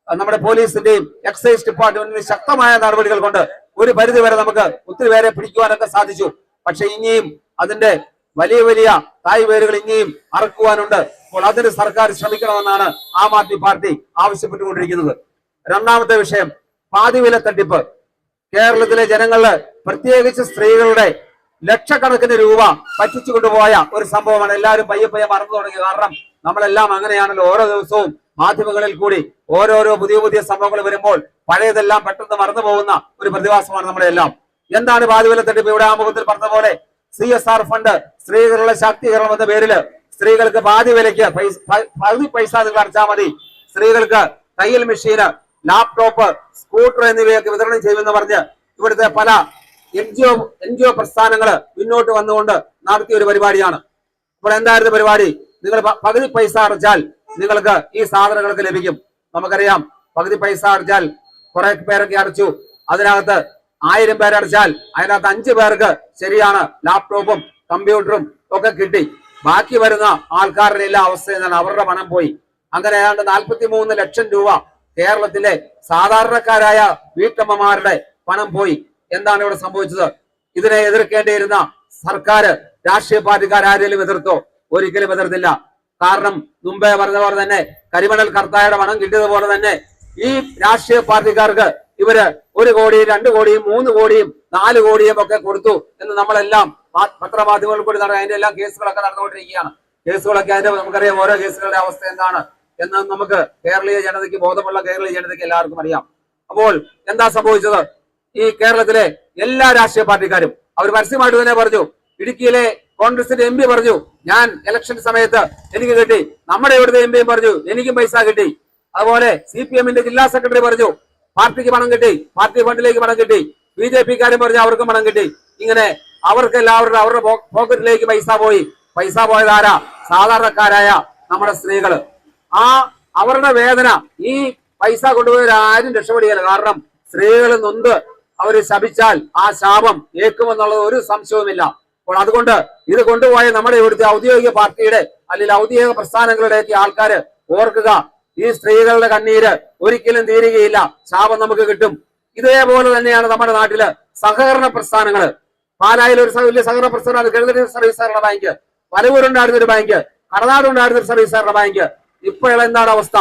നമ്മുടെ പോലീസിന്റെയും എക്സൈസ് ഡിപ്പാർട്ട്മെന്റിന്റെ ശക്തമായ നടപടികൾ കൊണ്ട് ഒരു പരിധി വരെ നമുക്ക് ഒത്തിരി പേരെ പിടിക്കുവാനൊക്കെ സാധിച്ചു. പക്ഷെ ഇനിയും അതിന്റെ വലിയ വലിയ തായ് വേരുകൾ ഇനിയും അറക്കുവാനുണ്ട്. അപ്പോൾ അതിന് സർക്കാർ ശ്രമിക്കണമെന്നാണ് ആം ആദ്മി പാർട്ടി ആവശ്യപ്പെട്ടുകൊണ്ടിരിക്കുന്നത്. രണ്ടാമത്തെ വിഷയം പാതിവില തട്ടിപ്പ്. കേരളത്തിലെ ജനങ്ങൾ പ്രത്യേകിച്ച് സ്ത്രീകളുടെ ലക്ഷക്കണക്കിന് രൂപ പറ്റിച്ചു കൊണ്ടുപോയ ഒരു സംഭവമാണ്. എല്ലാവരും പയ്യെ പയ്യെ മറന്നു തുടങ്ങി. കാരണം നമ്മളെല്ലാം അങ്ങനെയാണല്ലോ. ഓരോ ദിവസവും മാധ്യമങ്ങളിൽ കൂടി ഓരോരോ പുതിയ പുതിയ സംഭവങ്ങൾ വരുമ്പോൾ പഴയതെല്ലാം പെട്ടെന്ന് മറന്നു പോകുന്ന ഒരു പ്രതിഭാസമാണ് നമ്മളെല്ലാം എന്താണ് പാതിവില തട്ടിപ്പ്? ഇവിടെ ആമുഖത്തിൽ പറഞ്ഞ പോലെ സി എസ് ആർ ഫണ്ട് സ്ത്രീകളുടെ ശാക്തീകരണം എന്ന പേരിൽ സ്ത്രീകൾക്ക് പാതി വിലയ്ക്ക് പകുതി പൈസ നിങ്ങൾ അടച്ചാൽ മതി. സ്ത്രീകൾക്ക് തയ്യൽ മെഷീന് ലാപ്ടോപ്പ് സ്കൂട്ടർ എന്നിവയൊക്കെ വിതരണം ചെയ്യുമെന്ന് പറഞ്ഞ് ഇവിടുത്തെ പല N G O N G O പ്രസ്ഥാനങ്ങൾ മുന്നോട്ട് വന്നുകൊണ്ട് നടത്തിയ ഒരു പരിപാടിയാണ്. ഇപ്പോൾ എന്തായിരുന്നു പരിപാടി? നിങ്ങൾ പകുതി പൈസ അടച്ചാൽ നിങ്ങൾക്ക് ഈ സാധനങ്ങൾക്ക് ലഭിക്കും. നമുക്കറിയാം പകുതി പൈസ അടച്ചാൽ കുറെ പേരൊക്കെ അടച്ചു. അതിനകത്ത് ആയിരം പേരടച്ചാൽ അതിനകത്ത് അഞ്ചു പേർക്ക് ശരിയാണ് ലാപ്ടോപ്പും കമ്പ്യൂട്ടറും ഒക്കെ കിട്ടി. ബാക്കി വരുന്ന ആൾക്കാരുടെ എല്ലാ അവസ്ഥ എന്താണ്? അവരുടെ പണം പോയി. അങ്ങനെ ഏതാണ്ട് നാൽപ്പത്തി മൂന്ന് ലക്ഷം രൂപ കേരളത്തിലെ സാധാരണക്കാരായ വീട്ടമ്മമാരുടെ പണം പോയി. എന്താണ് ഇവിടെ സംഭവിച്ചത്? ഇതിനെ എതിർക്കേണ്ടിയിരുന്ന സർക്കാർ രാഷ്ട്രീയ പാർട്ടിക്കാർ ആരെങ്കിലും എതിർത്തോ? ഒരിക്കലും എതിർത്തില്ല. കാരണം മുമ്പേ പറഞ്ഞ പോലെ തന്നെ കരിമണൽ കർത്തായുടെ പണം കിട്ടിയതുപോലെ തന്നെ ഈ രാഷ്ട്രീയ പാർട്ടിക്കാർക്ക് ഇവർ ഒരു കോടിയും രണ്ട് കോടിയും മൂന്ന് കോടിയും നാല് കോടിയും ഒക്കെ കൊടുത്തു എന്ന് നമ്മളെല്ലാം പത്രമാധ്യമങ്ങളിൽ കൂടി നടന്ന അതിന്റെ എല്ലാം കേസുകളൊക്കെ നടന്നുകൊണ്ടിരിക്കുകയാണ്. കേസുകളൊക്കെ അതിന്റെ നമുക്കറിയാം ഓരോ കേസുകളുടെ അവസ്ഥ എന്താണ് എന്ന് നമുക്ക് കേരളീയ ജനതയ്ക്ക് ബോധമുള്ള കേരളീയ ജനതയ്ക്ക് എല്ലാവർക്കും അറിയാം. അപ്പോൾ എന്താ സംഭവിച്ചത്? ഈ കേരളത്തിലെ എല്ലാ രാഷ്ട്രീയ പാർട്ടിക്കാരും അവർ പരസ്യമായിട്ട് തന്നെ പറഞ്ഞു ഇടുക്കിയിലെ കോൺഗ്രസിന്റെ എം പറഞ്ഞു ഞാൻ ഇലക്ഷൻ സമയത്ത് എനിക്ക് കിട്ടി നമ്മുടെ ഇവിടുത്തെ എം പറഞ്ഞു എനിക്കും പൈസ കിട്ടി. അതുപോലെ സി ജില്ലാ സെക്രട്ടറി പറഞ്ഞു പാർട്ടിക്ക് പണം കിട്ടി പാർട്ടി ഫണ്ടിലേക്ക് പണം കിട്ടി. ബി ജെ പിക്കാരും പറഞ്ഞു അവർക്കും പണം കിട്ടി. ഇങ്ങനെ അവർക്ക് എല്ലാവരുടെ അവരുടെ പോക്കറ്റിലേക്ക് പൈസ പോയി. പൈസ പോയതാരാ സാധാരണക്കാരായ നമ്മുടെ സ്ത്രീകൾ. ആ അവരുടെ വേദന ഈ പൈസ കൊണ്ടുപോയവർ ആരും രക്ഷപ്പെടുകയില്ല. കാരണം സ്ത്രീകൾ നൊന്ത് അവർ ശപിച്ചാൽ ആ ശാപം ഏക്കുമെന്നുള്ളത് ഒരു സംശയവുമില്ല. അപ്പോൾ അതുകൊണ്ട് ഇത് കൊണ്ടുപോയ നമ്മുടെ ഇവിടുത്തെ ഔദ്യോഗിക പാർട്ടിയുടെ അല്ലെങ്കിൽ ഔദ്യോഗിക പ്രസ്ഥാനങ്ങളുടെയൊക്കെ ആൾക്കാര് ഓർക്കുക. ഈ സ്ത്രീകളുടെ കണ്ണീര് ഒരിക്കലും തീരുകയില്ല. ശാപം നമുക്ക് കിട്ടും. ഇതേപോലെ തന്നെയാണ് നമ്മുടെ നാട്ടിൽ സഹകരണ പ്രസ്ഥാനങ്ങൾ. പാലായിൽ ഒരു വലിയ സഹകരണ പ്രസ്ഥാനമാണ് കെഴുതടി സർവീസ് സഹകരണ ബാങ്ക്. വലവൂരുണ്ടായിരുന്ന ഒരു ബാങ്ക്. കടനാട് ഉണ്ടായിരുന്ന ഒരു സർവീസ് സഹകരണ ബാങ്ക്. ഇപ്പോഴുള്ള എന്താണ് അവസ്ഥ?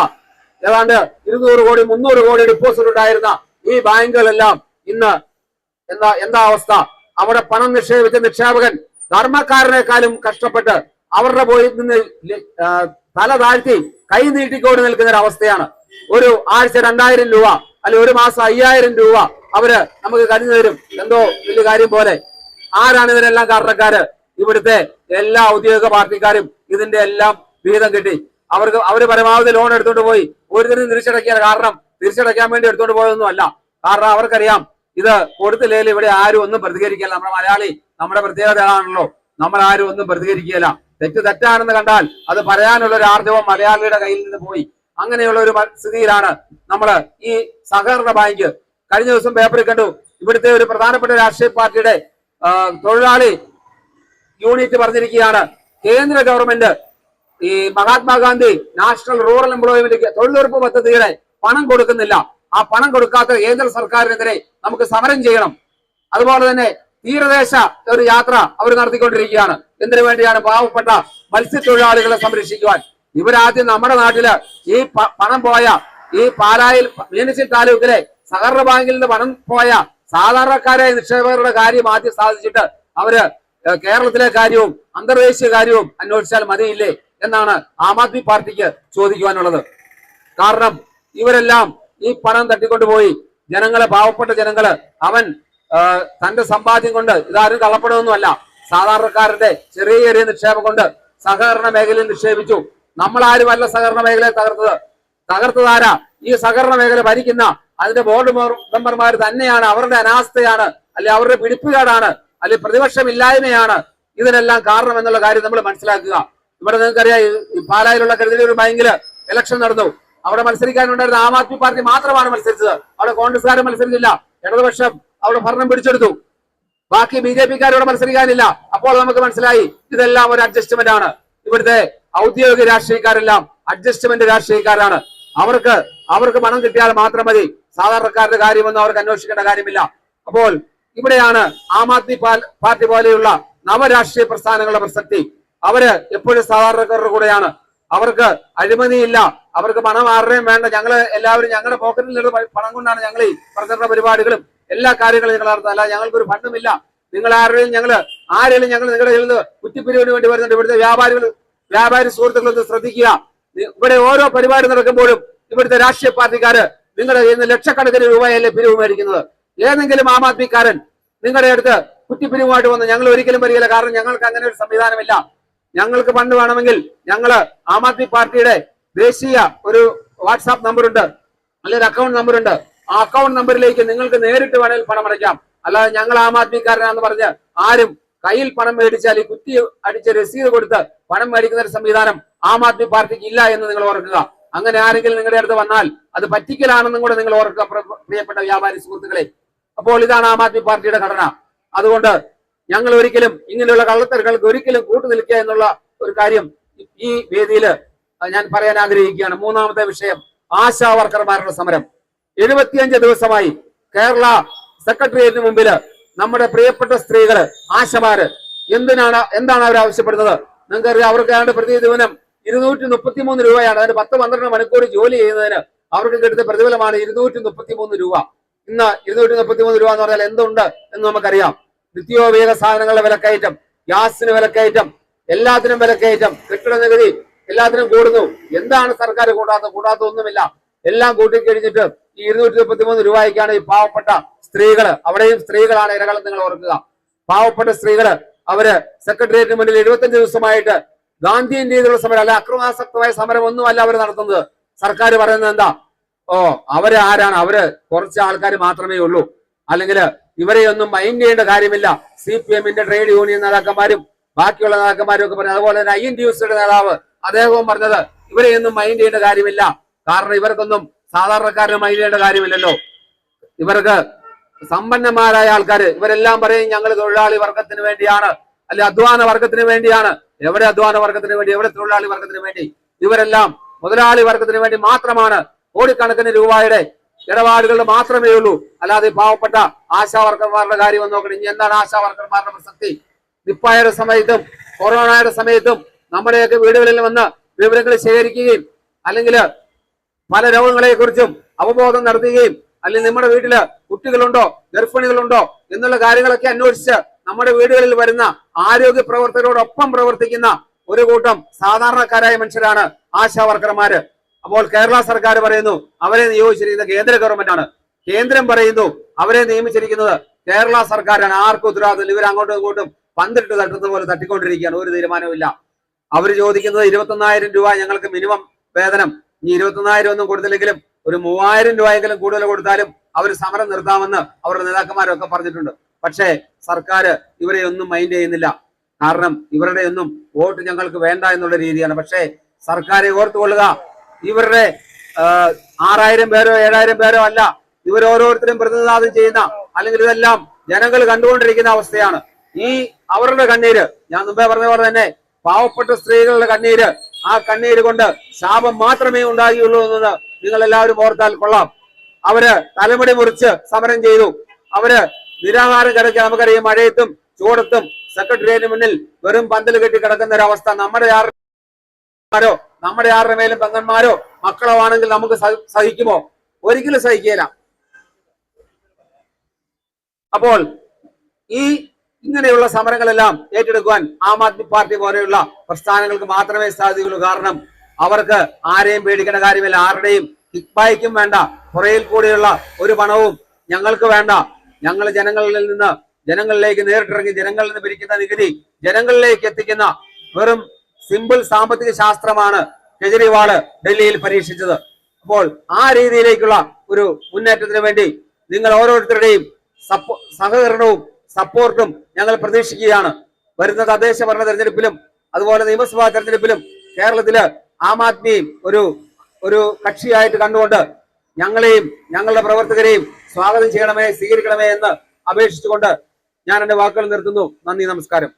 ഏതാണ്ട് ഇരുന്നൂറ് കോടി മുന്നൂറ് കോടി ഡിപ്പോസിറ്റ് ഉണ്ടായിരുന്ന ഈ ബാങ്കുകളെല്ലാം ഇന്ന് എന്താ എന്താ അവസ്ഥ? അവിടെ പണം നിക്ഷേപിച്ച നിക്ഷേപകൻ ധർമ്മക്കാരനേക്കാളും കഷ്ടപ്പെട്ട് അവരുടെ പോയി നിന്ന് തല താഴ്ത്തി കൈ നീട്ടിക്കോട് നിൽക്കുന്ന ഒരു അവസ്ഥയാണ്. ഒരു ആഴ്ച രണ്ടായിരം രൂപ അല്ലെ ഒരു മാസം അയ്യായിരം രൂപ അവർ നമുക്ക് കരുതി തരും. എന്തോ വലിയ കാര്യം പോലെ. ആരാണ് ഇതിനെല്ലാം കാരണക്കാര്? ഇവിടുത്തെ എല്ലാ ഔദ്യോഗിക പാർട്ടിക്കാരും ഇതിന്റെ എല്ലാം വിഹിതം കിട്ടി. അവർക്ക് അവർ പരമാവധി ലോൺ എടുത്തോണ്ട് പോയി. ഒരു ദിനം തിരിച്ചടക്കിയ കാരണം. തിരിച്ചടയ്ക്കാൻ വേണ്ടി എടുത്തോണ്ട് പോയതൊന്നും അല്ല. കാരണം അവർക്കറിയാം ഇത് കൊടുത്തില്ലെങ്കിൽ ഇവിടെ ആരും ഒന്നും പ്രതികരിക്കില്ല. നമ്മുടെ മലയാളി നമ്മുടെ പ്രത്യേകത ആണല്ലോ നമ്മൾ ആരും ഒന്നും പ്രതികരിക്കുകയില്ല. തെറ്റ് തെറ്റാണെന്ന് കണ്ടാൽ അത് പറയാനുള്ള ഒരു ആർജവം മലയാളിയുടെ കയ്യിൽ നിന്ന് പോയി. അങ്ങനെയുള്ള ഒരു സ്ഥിതിയിലാണ് നമ്മൾ ഈ സഹകരണ ബാങ്ക് കഴിഞ്ഞ ദിവസം പേപ്പറിൽ കണ്ടു. ഇവിടുത്തെ ഒരു പ്രധാനപ്പെട്ട രാഷ്ട്രീയ പാർട്ടിയുടെ തൊഴിലാളി യൂണിറ്റ് പറഞ്ഞിരിക്കുകയാണ്. കേന്ദ്ര ഗവൺമെന്റ് ഈ മഹാത്മാഗാന്ധി നാഷണൽ റൂറൽ എംപ്ലോയ്മെന്റ് തൊഴിലുറപ്പ് പദ്ധതിയുടെ പണം കൊടുക്കുന്നില്ല. ആ പണം കൊടുക്കാത്ത കേന്ദ്ര സർക്കാരിനെതിരെ നമുക്ക് സമരം ചെയ്യണം. അതുപോലെ തന്നെ തീരദേശ ഒരു യാത്ര അവർ നടത്തിക്കൊണ്ടിരിക്കുകയാണ്. എന്തിനു വേണ്ടിയാണ് പാവപ്പെട്ട മത്സ്യത്തൊഴിലാളികളെ സംരക്ഷിക്കുവാൻ? ഇവരാദ്യം നമ്മുടെ നാട്ടിൽ ഈ പണം പോയ ഈ പാലായിൽ മീനച്ചിൽ താലൂക്കിലെ സഹകരണ ബാങ്കിൽ നിന്ന് പണം പോയ സാധാരണക്കാരായ നിക്ഷേപകരുടെ കാര്യം ആദ്യം സാധിച്ചിട്ട് അവർ കേരളത്തിലെ കാര്യവും അന്തർദേശീയ കാര്യവും അന്വേഷിച്ചാൽ മതിയില്ലേ എന്നാണ് ആം ആദ്മി പാർട്ടിക്ക് ചോദിക്കുവാനുള്ളത്. കാരണം ഇവരെല്ലാം ഈ പണം തട്ടിക്കൊണ്ടുപോയി. ജനങ്ങളെ പാവപ്പെട്ട ജനങ്ങൾ അവൻ തന്റെ സമ്പാദ്യം കൊണ്ട് ഇതാരും കള്ളപ്പെടുമൊന്നുമല്ല സാധാരണക്കാരന്റെ ചെറിയ ചെറിയ നിക്ഷേപം കൊണ്ട് സഹകരണ മേഖലയിൽ നിക്ഷേപിച്ചു. നമ്മൾ ആരുമല്ല സഹകരണ മേഖലയെ തകർത്തത്. തകർത്തതാരാ ഈ സഹകരണ മേഖല ഭരിക്കുന്ന അതിന്റെ ബോർഡ് മെമ്പർമാർ തന്നെയാണ്. അവരുടെ അനാസ്ഥയാണ് അല്ലെ അവരുടെ പിടിപ്പുകേടാണ് അല്ലെ പ്രതിപക്ഷമില്ലായ്മയാണ്. ഇതിനെല്ലാം കാരണം എന്നുള്ള കാര്യം നമ്മൾ മനസ്സിലാക്കുക. ഇവിടെ നിങ്ങൾക്കറിയാം പാലായിലുള്ള കരുതലൂർ ബാങ്കിൽ ഇലക്ഷൻ നടന്നു. അവിടെ മത്സരിക്കാനുണ്ടായിരുന്ന ആം ആദ്മി പാർട്ടി മാത്രമാണ് മത്സരിച്ചത്. അവിടെ കോൺഗ്രസ്സുകാരും മത്സരിച്ചില്ല. ഇടതുപക്ഷം അവിടെ ഭരണം പിടിച്ചെടുത്തു. ബാക്കി ബി ജെ പിക്കാരോട് മത്സരിക്കാനില്ല. അപ്പോൾ നമുക്ക് മനസ്സിലായി ഇതെല്ലാം ഒരു അഡ്ജസ്റ്റ്മെന്റ് ആണ്. ഇവിടുത്തെ ഔദ്യോഗിക രാഷ്ട്രീയക്കാരെല്ലാം അഡ്ജസ്റ്റ്മെന്റ് രാഷ്ട്രീയക്കാരാണ്. അവർക്ക് അവർക്ക് പണം കിട്ടിയാൽ മാത്രം മതി. സാധാരണക്കാരുടെ കാര്യമൊന്നും അവർക്ക് അന്വേഷിക്കേണ്ട കാര്യമില്ല. അപ്പോൾ ഇവിടെയാണ് ആം ആദ്മി പാർട്ടി പോലെയുള്ള നവരാഷ്ട്രീയ പ്രസ്ഥാനങ്ങളുടെ പ്രസക്തി. അവർ എപ്പോഴും സാധാരണക്കാരുടെ കൂടെയാണ്. അവർക്ക് അഴിമതിയില്ല. അവർക്ക് പണം ആരുടെയും വേണ്ട. ഞങ്ങൾ എല്ലാവരും ഞങ്ങളുടെ പോക്കറ്റിൽ നിന്ന് പണം കൊണ്ടാണ് ഞങ്ങൾ ഈ പ്രചരണ പരിപാടികളും എല്ലാ കാര്യങ്ങളും ഞങ്ങൾ നടത്തുന്നത് അല്ല ഞങ്ങൾക്കൊരു ഫണ്ടുമില്ല. നിങ്ങൾ ആരുടെയും ഞങ്ങൾ ആരെങ്കിലും ഞങ്ങൾ നിങ്ങളുടെ കയ്യിൽ നിന്ന് കുറ്റിപ്പിരിവിന് വേണ്ടി വരുന്നുണ്ട്. ഇവിടുത്തെ വ്യാപാരികൾ വ്യാപാരി സുഹൃത്തുക്കളൊന്ന് ശ്രദ്ധിക്കുക. ഇവിടെ ഓരോ പരിപാടി നടക്കുമ്പോഴും ഇവിടുത്തെ രാഷ്ട്രീയ പാർട്ടിക്കാര് നിങ്ങളുടെ കയ്യിൽ നിന്ന് ലക്ഷക്കണക്കിന് രൂപയല്ലേ പിരിവ് മേടിക്കുന്നത്. ഏതെങ്കിലും ആം ആദ്മിക്കാരൻ നിങ്ങളുടെ അടുത്ത് കുറ്റിപ്പിരിവുമായിട്ട് വന്ന് ഞങ്ങൾ ഒരിക്കലും വരികയില്ല. കാരണം ഞങ്ങൾക്ക് അങ്ങനെ ഒരു സംവിധാനമില്ല. ഞങ്ങൾക്ക് ഫണ്ട് വേണമെങ്കിൽ ഞങ്ങൾ ആം ആദ്മി പാർട്ടിയുടെ ദേശീയ ഒരു വാട്സാപ്പ് നമ്പറുണ്ട്. അല്ലെങ്കിൽ അക്കൗണ്ട് നമ്പർ ഉണ്ട് ആ അക്കൗണ്ട് നമ്പറിലേക്ക് നിങ്ങൾക്ക് നേരിട്ട് വേണമെങ്കിൽ പണം അടയ്ക്കാം. അല്ലാതെ ഞങ്ങൾ ആം ആദ്മിക്കാരനാന്ന് പറഞ്ഞ് ആരും കയ്യിൽ പണം മേടിച്ചാൽ ഈ കുത്തി അടിച്ച് രസീത് കൊടുത്ത് പണം മേടിക്കുന്ന ഒരു സംവിധാനം ആം ആദ്മി പാർട്ടിക്ക് ഇല്ല എന്ന് നിങ്ങൾ ഓർക്കുക. അങ്ങനെ ആരെങ്കിലും നിങ്ങളുടെ അടുത്ത് വന്നാൽ അത് പറ്റിക്കലാണെന്നും കൂടെ നിങ്ങൾ ഓർക്കുക പ്രിയപ്പെട്ട വ്യാപാരി സുഹൃത്തുക്കളെ. അപ്പോൾ ഇതാണ് ആം ആദ്മി പാർട്ടിയുടെ ഘടന. അതുകൊണ്ട് ഞങ്ങൾ ഒരിക്കലും ഇങ്ങനെയുള്ള കള്ളത്തരങ്ങൾക്ക് ഒരിക്കലും കൂട്ടു നിൽക്കുക എന്നുള്ള ഒരു കാര്യം ഈ വേദിയിൽ ഞാൻ പറയാൻ ആഗ്രഹിക്കുകയാണ്. മൂന്നാമത്തെ വിഷയം ആശാ വർക്കർമാരുടെ സമരം. എഴുപത്തിയഞ്ച് ദിവസമായി കേരള സെക്രട്ടേറിയറ്റിന് മുമ്പിൽ നമ്മുടെ പ്രിയപ്പെട്ട സ്ത്രീകൾ ആശമാര് എന്തിനാണ് എന്താണ് അവർ ആവശ്യപ്പെടുന്നത്? നിങ്ങൾക്കറിയാം അവർക്ക് ഏതാണ്ട് പ്രതി ദിവനം ഇരുന്നൂറ്റി മുപ്പത്തി മൂന്ന് രൂപയാണ്. അതിന് പത്ത് പന്ത്രണ്ട് മണിക്കൂർ ജോലി ചെയ്യുന്നതിന് അവർക്ക് കിട്ടുന്ന പ്രതിഫലമാണ് ഇരുന്നൂറ്റി മുപ്പത്തി മൂന്ന് രൂപ. ഇന്ന് ഇരുന്നൂറ്റി മുപ്പത്തി മൂന്ന് രൂപ എന്ന് പറഞ്ഞാൽ എന്തുണ്ട് എന്ന് നമുക്കറിയാം. നിത്യോപയോഗ സാധനങ്ങളുടെ വിലക്കയറ്റം ഗ്യാസിന് വിലക്കയറ്റം എല്ലാത്തിനും വിലക്കയറ്റം കെട്ടിട നികുതി എല്ലാത്തിനും കൂടുന്നു. എന്താണ് സർക്കാർ കൂടാത്ത കൂടാത്ത ഒന്നുമില്ല. എല്ലാം കൂട്ടിക്കഴിഞ്ഞിട്ട് ഈ ഇരുന്നൂറ്റി മുപ്പത്തി മൂന്ന് രൂപയ്ക്കാണ് ഈ പാവപ്പെട്ട സ്ത്രീകൾ. അവിടെയും സ്ത്രീകളാണ് ഇരകളെന്ന് നിങ്ങൾ ഓർക്കുക. പാവപ്പെട്ട സ്ത്രീകൾ അവർ സെക്രട്ടേറിയറ്റിന് മുന്നിൽ എഴുപത്തഞ്ച് ദിവസമായിട്ട് ഗാന്ധിയൻ രീതിയിലുള്ള സമരം അല്ല അക്രമാസക്തമായ സമരം ഒന്നുമല്ല അവർ നടത്തുന്നത്. സർക്കാർ പറയുന്നത് എന്താ? ഓ അവർ ആരാണ്? അവർ കുറച്ച് ആൾക്കാർ മാത്രമേ ഉള്ളൂ. അല്ലെങ്കിൽ ഇവരെ ഒന്നും മൈൻഡ് ചെയ്യേണ്ട കാര്യമില്ല. സി പി എമ്മിന്റെ ട്രേഡ് യൂണിയൻ നേതാക്കന്മാരും ബാക്കിയുള്ള നേതാക്കന്മാരും ഒക്കെ പറഞ്ഞു അതുപോലെ തന്നെ ഐ എൻ ഡി യുസിയുടെ നേതാവ് അദ്ദേഹവും പറഞ്ഞത് ഇവരെയൊന്നും മൈൻഡ് ചെയ്യേണ്ട കാര്യമില്ല. കാരണം ഇവർക്കൊന്നും സാധാരണക്കാരന് മൈലേണ്ട കാര്യമില്ലല്ലോ. ഇവർക്ക് സമ്പന്നന്മാരായ ആൾക്കാർ ഇവരെല്ലാം പറയും ഞങ്ങൾ തൊഴിലാളി വർഗത്തിന് വേണ്ടിയാണ് അല്ലെ അധ്വാന വർഗത്തിന് വേണ്ടിയാണ്. എവിടെ അധ്വാന വർഗത്തിന് വേണ്ടി എവിടെ തൊഴിലാളി വർഗത്തിന് വേണ്ടി? ഇവരെല്ലാം മുതലാളി വർഗത്തിന് വേണ്ടി മാത്രമാണ് കോടിക്കണക്കിന് രൂപയുടെ ഇടപാടുകൾ മാത്രമേ ഉള്ളൂ. അല്ലാതെ പാവപ്പെട്ട ആശാ വർക്കർമാരുടെ കാര്യം ഒന്ന് നോക്കണം. ഇനി എന്താണ് ആശാ വർക്കർമാരുടെ പ്രസക്തി? നിപ്പായുടെ സമയത്തും കൊറോണയുടെ സമയത്തും നമ്മുടെയൊക്കെ വീടുകളിൽ വന്ന് വിവരങ്ങൾ ശേഖരിക്കുകയും അല്ലെങ്കിൽ പല രോഗങ്ങളെ കുറിച്ചും അവബോധം നടത്തുകയും അല്ലെങ്കിൽ നമ്മുടെ വീട്ടിൽ കുട്ടികളുണ്ടോ ഗർഭിണികളുണ്ടോ എന്നുള്ള കാര്യങ്ങളൊക്കെ അന്വേഷിച്ച് നമ്മുടെ വീടുകളിൽ വരുന്ന ആരോഗ്യ പ്രവർത്തകരോടൊപ്പം പ്രവർത്തിക്കുന്ന ഒരു കൂട്ടം സാധാരണക്കാരായ മനുഷ്യരാണ് ആശാ വർക്കർമാര്. അപ്പോൾ കേരള സർക്കാർ പറയുന്നു അവരെ നിയോഗിച്ചിരിക്കുന്ന കേന്ദ്ര ഗവൺമെന്റ് ആണ് കേന്ദ്രം പറയുന്നു അവരെ നിയമിച്ചിരിക്കുന്നത് കേരള സർക്കാരാണ്. ആർക്കും ഉത്തരവാദിത്തം ഇവർ അങ്ങോട്ടും ഇങ്ങോട്ടും പന്തിട്ട് തട്ടുന്ന പോലെ തട്ടിക്കൊണ്ടിരിക്കുകയാണ്. ഒരു തീരുമാനവുമില്ല. അവർ ചോദിക്കുന്നത് ഇരുപത്തൊന്നായിരം രൂപ ഞങ്ങൾക്ക് മിനിമം വേതനം ഇനി ഇരുപത്തൊന്നായിരം ഒന്നും കൊടുത്തില്ലെങ്കിലും ഒരു മൂവായിരം രൂപയെങ്കിലും കൂടുതൽ കൊടുത്താലും അവർ സമരം നിർത്താമെന്ന് അവരുടെ നേതാക്കന്മാരൊക്കെ പറഞ്ഞിട്ടുണ്ട്. പക്ഷേ സർക്കാർ ഇവരെ ഒന്നും മൈൻഡ് ചെയ്യുന്നില്ല. കാരണം ഇവരുടെ ഒന്നും വോട്ട് ഞങ്ങൾക്ക് വേണ്ട എന്നുള്ള രീതിയാണ്. പക്ഷേ സർക്കാരെ ഓർത്തുകൊള്ളുക. ഇവരുടെ ആറായിരം പേരോ ഏഴായിരം പേരോ അല്ല. ഇവരോരോരുത്തരും പ്രതിനിധാനം ചെയ്യുന്ന അല്ലെങ്കിൽ ഇതെല്ലാം ജനങ്ങൾ കണ്ടുകൊണ്ടിരിക്കുന്ന അവസ്ഥയാണ്. ഈ അവരുടെ കണ്ണീര് ഞാൻ മുമ്പേ പറഞ്ഞ പോലെ തന്നെ പാവപ്പെട്ട സ്ത്രീകളുടെ കണ്ണീര് ആ കണ്ണീര് കൊണ്ട് ശാപം മാത്രമേ ഉണ്ടാകുകയുള്ളൂ എന്നത് നിങ്ങൾ എല്ലാവരും ഓർത്താൽ കൊള്ളാം. അവർ തലമുടി മുറിച്ച് സമരം ചെയ്തു. അവർ നിരാഹാരം കിടക്കുക നമുക്കറിയാം മഴയത്തും ചൂടത്തും സെക്രട്ടേറിയറ്റിന് മുന്നിൽ വെറും പന്തൽ കെട്ടി കിടക്കുന്ന ഒരു അവസ്ഥ നമ്മുടെ ആരോ നമ്മുടെ ആരുടെ മേലും പെങ്ങന്മാരോ മക്കളോ ആണെങ്കിൽ നമുക്ക് സഹി- സഹിക്കുമോ? ഒരിക്കലും സഹിക്കില്ല അപ്പോൾ ഈ ഇങ്ങനെയുള്ള സമരങ്ങളെല്ലാം ഏറ്റെടുക്കുവാൻ ആം ആദ്മി പാർട്ടി പോലെയുള്ള പ്രസ്ഥാനങ്ങൾക്ക് മാത്രമേ സാധിക്കുള്ളൂ കാരണം അവർക്ക് ആരെയും പേടിക്കേണ്ട കാര്യമില്ല. ആരുടെയും കിക്ബായ്ക്കും വേണ്ട. പുറയിൽ കൂടിയുള്ള ഒരു പണവും ഞങ്ങൾക്ക് വേണ്ട. ഞങ്ങൾ ജനങ്ങളിൽ നിന്ന് ജനങ്ങളിലേക്ക് നേരിട്ടിറങ്ങി ജനങ്ങളിൽ നിന്ന് പിരിക്കുന്ന നികുതി ജനങ്ങളിലേക്ക് എത്തിക്കുന്ന വെറും സിമ്പിൾ സാമ്പത്തിക ശാസ്ത്രമാണ് കെജ്രിവാൾ ഡൽഹിയിൽ പരീക്ഷിച്ചത്. അപ്പോൾ ആ രീതിയിലേക്കുള്ള ഒരു മുന്നേറ്റത്തിന് വേണ്ടി നിങ്ങൾ ഓരോരുത്തരുടെയും സഹകരണവും സപ്പോർട്ടും ഞങ്ങൾ പ്രതീക്ഷിക്കുകയാണ്. വരുന്ന തദ്ദേശ ഭരണ തെരഞ്ഞെടുപ്പിലും അതുപോലെ നിയമസഭാ തെരഞ്ഞെടുപ്പിലും കേരളത്തിൽ ആം ആദ്മി ഒരു ഒരു കക്ഷിയായിട്ട് കണ്ടുകൊണ്ട് ഞങ്ങളെയും ഞങ്ങളുടെ പ്രവർത്തകരെയും സ്വാഗതം ചെയ്യണമേ സ്വീകരിക്കണമേ എന്ന് അപേക്ഷിച്ചുകൊണ്ട് ഞാൻ എന്റെ വാക്കുകൾ നിർത്തുന്നു. നന്ദി നമസ്കാരം.